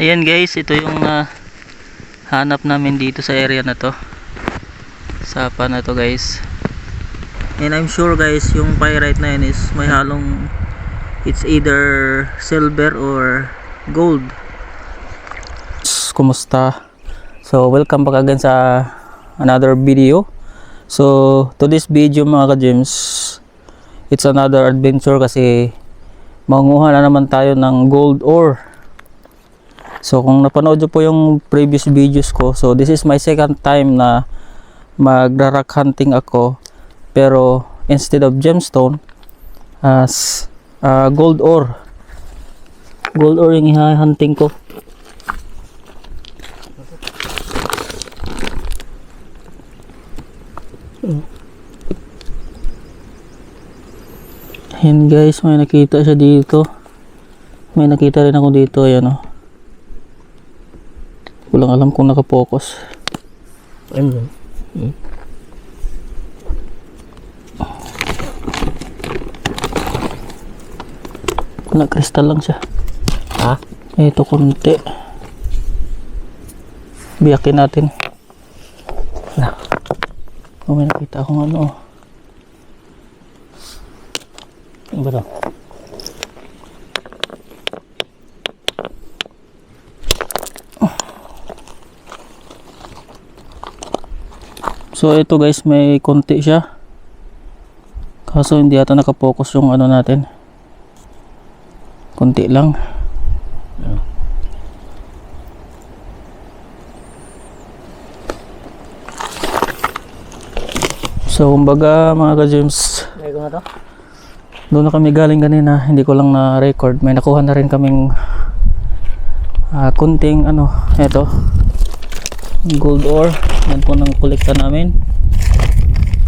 Ayan guys, ito yung ah, hanap namin dito sa area na to. Sapa na to guys. And I'm sure guys, yung pyrite na yun is may halong it's either silver or gold. Kumusta? So, welcome back again sa another video. So, to this video mga ka-gems, it's another adventure kasi manguha na naman tayo ng gold ore. So, kung napanood po yung previous videos ko, so this is my second time na magra-rock hunting ako pero instead of gemstone as uh, gold ore gold ore yung hunting ko Ayan guys, may nakita siya dito. May nakita rin ako dito, ayan o. Walang alam kung nakapokus. Ayun. Wala, kristal lang siya. Ha? Ito konti. Biyakin natin. Na. Oh, may nakita akong ano. oh. Ano ba to? So ito guys may konti siya. Kaso hindi ata nakapokus yung ano natin. Konti lang. So kumbaga mga to? doon na kami galing kanina, hindi ko lang na-record. May nakuha na rin kaming ah, kunting ano, eto, gold ore. Yan po ng kolekta namin.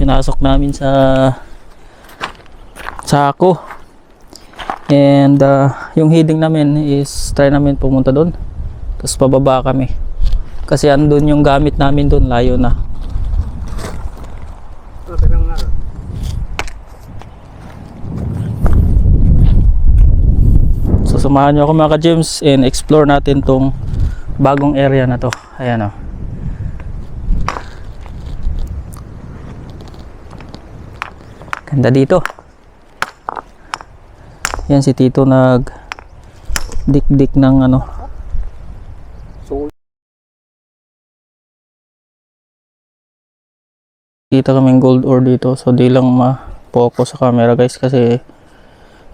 Pinasok namin sa sako. And ah, yung heading namin is try namin pumunta doon. Tapos pababa kami. Kasi andun yung gamit namin doon, layo na. So samahan nyo ako mga ka-gems and explore natin tong bagong area na to. Ayan o. Ganda dito. Yan si Tito nag dik-dik ng ano. Kita kaming gold ore dito so di lang ma-focus sa camera guys kasi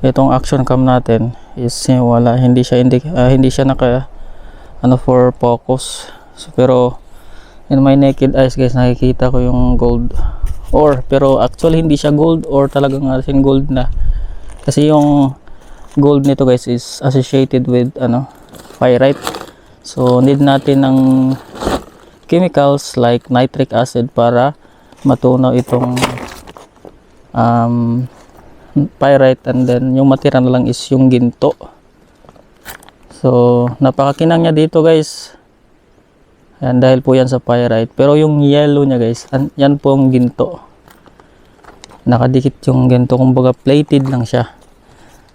itong action cam natin is wala hindi siya hindi, ah, hindi siya naka ano for focus so, pero in my naked eyes guys nakikita ko yung gold ore pero actually hindi siya gold or talagang asin gold na. Kasi yung gold nito guys is associated with ano pyrite. So need natin ng chemicals like nitric acid para matunaw itong um, pyrite. And then yung matira na lang is yung ginto. So napakakinang niya dito guys yan dahil po yan sa pyrite. Pero yung yellow niya guys an- yan po ang ginto. Nakadikit yung ginto. Kumbaga plated lang siya.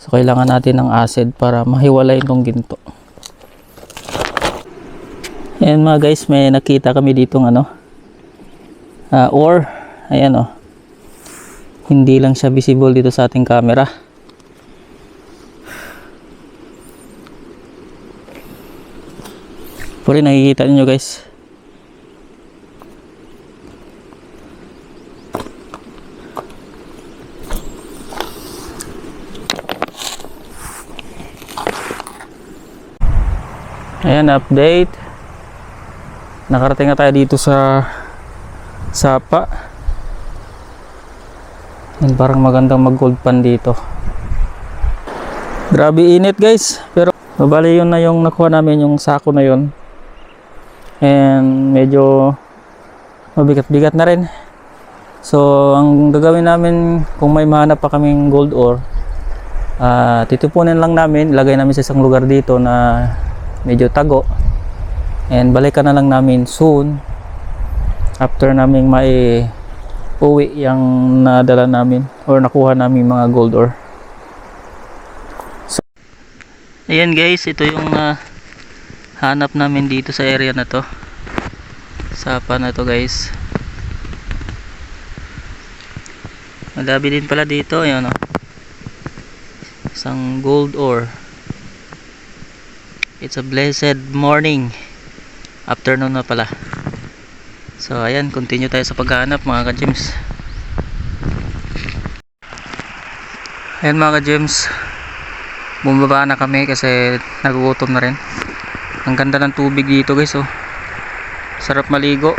So kailangan natin ng acid para mahiwalay itong ginto. Yan mga guys may nakita kami dito ano ah, ore. Ayan oh. Hindi lang siya visible dito sa ating camera Puri nakikita niyo guys Ayan update Nakarating na tayo dito sa Sapa Yan, parang magandang mag gold pan dito. Grabe init guys. Pero mabali yun na yung nakuha namin yung sako na yun. And medyo mabigat-bigat na rin. So ang gagawin namin kung may mahanap pa kaming gold ore, ah titipunin lang namin, lagay namin sa isang lugar dito na medyo tago. And balikan na lang namin soon after naming mai uwi yung nadala namin or nakuha namin mga gold ore. So, ayan guys, ito yung ah, hanap namin dito sa area na to. Sapa na to guys. Madami din pala dito ayun o isang gold ore. It's a blessed morning. Afternoon na pala. So ayan continue tayo sa paghahanap mga ka-gems. Ayan mga ka-gems. Bumaba na kami kasi nagugutom na rin ang ganda ng tubig dito guys oh. Sarap maligo.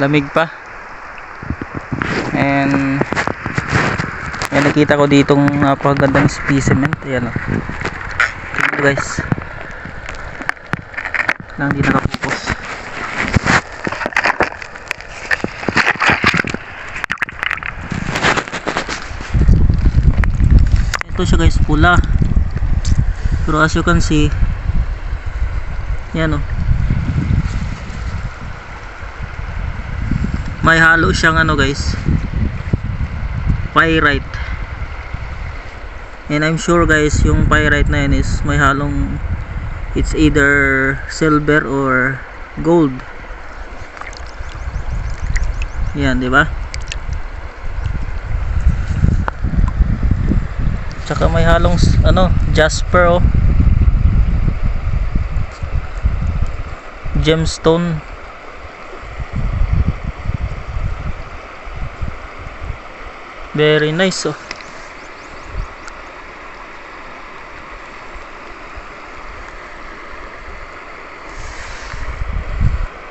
Lamig pa. And yan nakita ko ditong napakagandang specimen ayan oh. Tingnan guys. Lang di nakapokus ito siya guys. Pula. Pero as you can see yan o may halo siyang ano guys. Pyrite. And I'm sure guys yung pyrite na yun is may halong it's either silver or gold. Yan di ba Tsaka may halong ano, jasper oh. Gemstone. Very nice oh.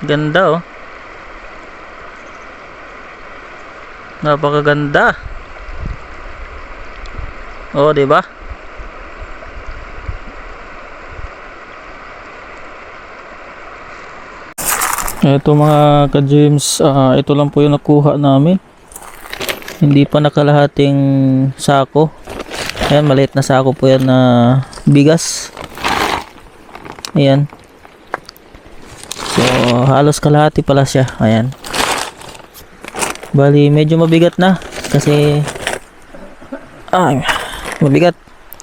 Ganda oh. Napakaganda. Oh, 'di ba? Ito mga ka-James, ah, ito lang po yung nakuha namin. Hindi pa nakalahating sako. Ayan, maliit na sako po yan na bigas. Ayan. So, halos kalahati pala siya. Ayan. Bali, medyo mabigat na. Kasi, ay, mabigat.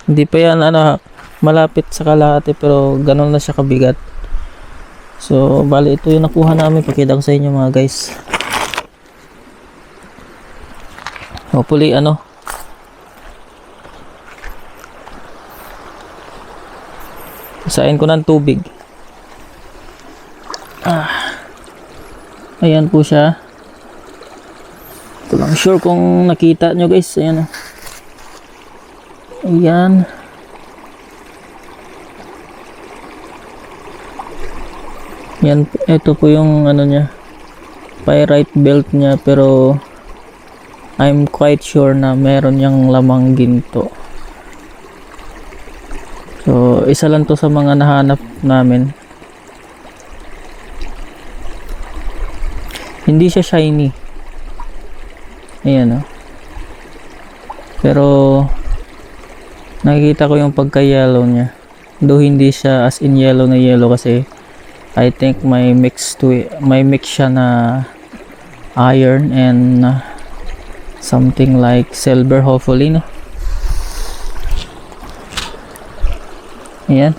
Hindi pa yan, ano, malapit sa kalahati pero ganun na siya kabigat. So, bali ito yung nakuha namin. Pakita ko sa inyo mga guys. Hopefully, ano, Sain ko ng tubig. Ah. Ayan po siya. Ito lang sure kung nakita nyo guys. Ayan o. Ayan. Yan, ito po yung ano niya. Pyrite belt niya pero I'm quite sure na meron yung lamang ginto. So, isa lang to sa mga nahanap namin. Hindi siya shiny. Ayan o. Pero, nakikita ko yung pagka-yellow niya. Though hindi siya as in yellow na yellow kasi I think may mix to it, may mix siya na iron and uh, something like silver hopefully no. Ayan.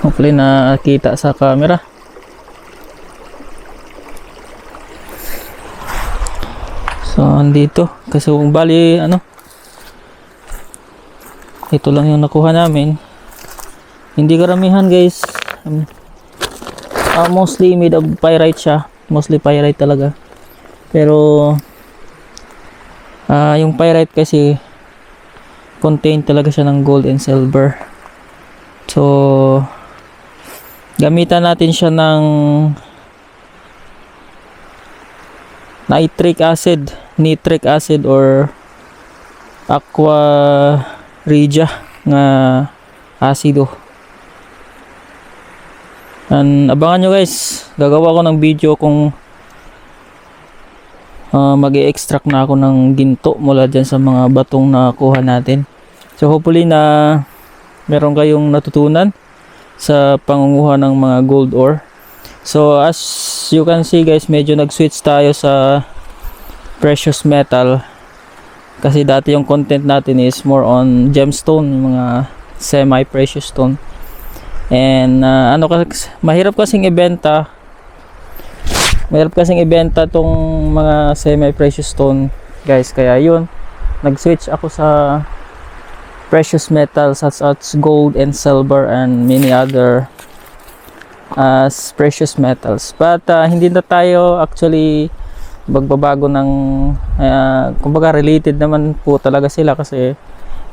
Hopefully nakita sa camera. So, andito. Kasi kung bali, ano, ito lang yung nakuha namin. Hindi karamihan guys. Um, ah, mostly made of pyrite siya. Mostly pyrite talaga. Pero, ah yung pyrite kasi, contain talaga siya ng gold and silver. So, gamitan natin siya ng nitric acid, nitric acid or aqua regia nga asido. And abangan nyo guys, gagawa ko ng video kung uh, mag extract na ako ng ginto mula dyan sa mga batong nakuha natin. So hopefully na meron kayong natutunan sa pangunguha ng mga gold ore. So as you can see guys, medyo nag-switch tayo sa precious metal. Kasi dati yung content natin is more on gemstone, yung mga semi-precious stone. And uh, ano kasi, mahirap kasing ibenta. Mahirap kasing ibenta tong mga semi-precious stone, guys. Kaya yun, nag-switch ako sa precious metals such as gold and silver and many other as precious metals. But uh, hindi na tayo actually magbabago ng uh, kumbaga related naman po talaga sila kasi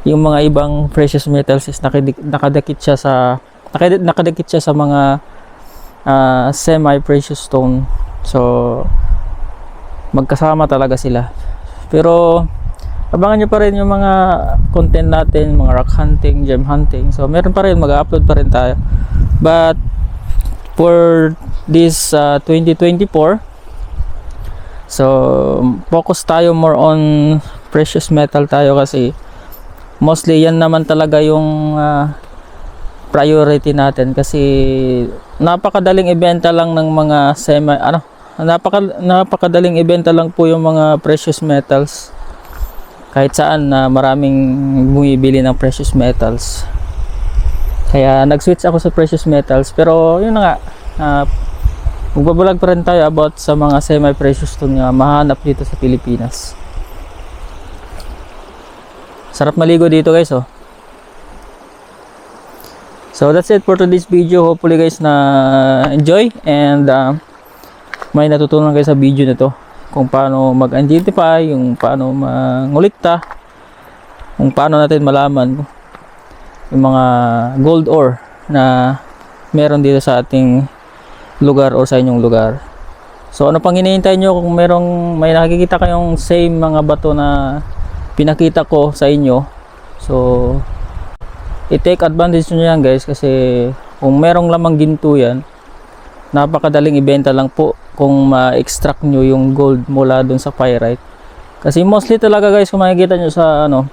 yung mga ibang precious metals is nakadik, nakadikit siya sa nakadikit, nakadikit siya sa mga uh, semi precious stone. So magkasama talaga sila. Pero abangan nyo pa rin yung mga content natin, mga rock hunting, gem hunting. So meron pa rin, mag-upload pa rin tayo. But for this uh, 2024 so focus tayo more on precious metal tayo kasi mostly yan naman talaga yung uh, priority natin kasi napakadaling ibenta lang ng mga semi ano napaka napakadaling ibenta lang po yung mga precious metals. Kahit saan na maraming bumibili ng precious metals. Kaya nag-switch ako sa precious metals pero yun na nga uh, magbablog pa rin tayo about sa mga semi-precious stone na mahanap dito sa Pilipinas. Sarap maligo dito guys oh. So that's it for today's video. Hopefully guys na enjoy and uh, may natutunan kayo sa video na to kung paano mag-identify yung paano mangulikta kung paano natin malaman yung mga gold ore na meron dito sa ating lugar or sa inyong lugar. So ano pang hinihintay nyo kung merong may nakikita kayong same mga bato na pinakita ko sa inyo. So i-take advantage nyo yan guys kasi kung merong lamang ginto yan napakadaling ibenta lang po kung ma-extract nyo yung gold mula dun sa pyrite. Kasi mostly talaga guys kung makikita nyo sa ano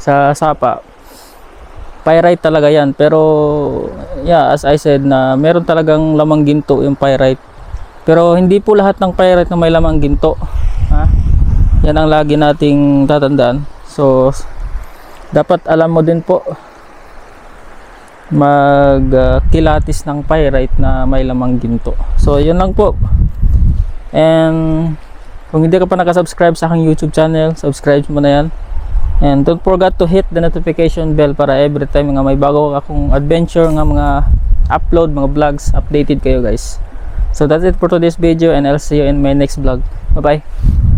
sa sapa pyrite talaga yan. Pero yeah as I said na meron talagang lamang ginto yung pyrite. Pero hindi po lahat ng pyrite na may lamang ginto ha? yan ang lagi nating tatandaan. So dapat alam mo din po mag uh, ng pyrite na may lamang ginto. So yun lang po. And kung hindi ka pa nakasubscribe sa aking youtube channel subscribe mo na yan And don't forget to hit the notification bell para every time nga may bago akong adventure nga mga upload, mga vlogs, updated kayo guys. So that's it for today's video and I'll see you in my next vlog. Bye bye!